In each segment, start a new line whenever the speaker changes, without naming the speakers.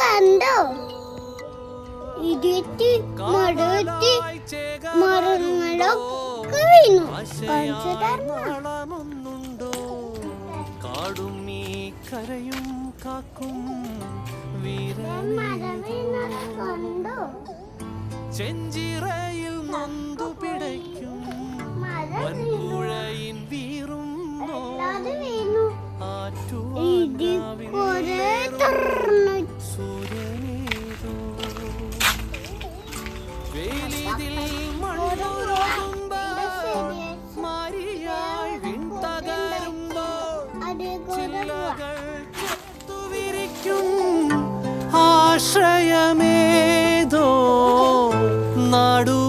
കണ്ടോ ഇടിച്ച് മടുത്ത് മരങ്ങളൊക്കെ
വീണു കാടും ഈ കരയും കാക്കും. ചെഞ്ചിറയിൽ നൊന്തു പിടയ്ക്കും. വൻപുഴയിൻ വീറും വേലിതിൽ മണ്ണുറങ്ങുമ്പോൾ മാരിയായി വിൺതകരുമ്പോൾ
അത് കുറെ
ചില്ലകൾ ചെത്തുവിരിക്കും. ആശ്രയമേതോ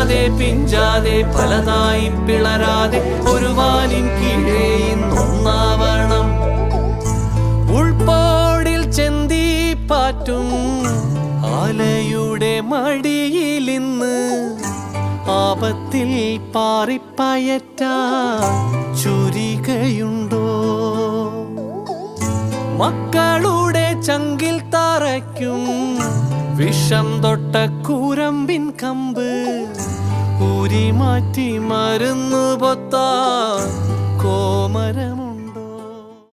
അഞ്ചാതെ പിഞ്ചാതെ പലതായി പിളരാതെ ഒരു വാനിൻ കീഴേ ഇന്നൊന്നാവണം. ഉൾപാടിൽ ചെന്തി പാറ്റും ആലയുടെ മടിയിലിന്ന് ആപത്തിൽ പാറിപ്പയറ്റ ചുരികയുണ്ടോ? മക്കളുടെ ചങ്കിൽ തറയ്ക്കും വിഷം തൊട്ട മാറ്റി മരുന്നു പൊത്താൻ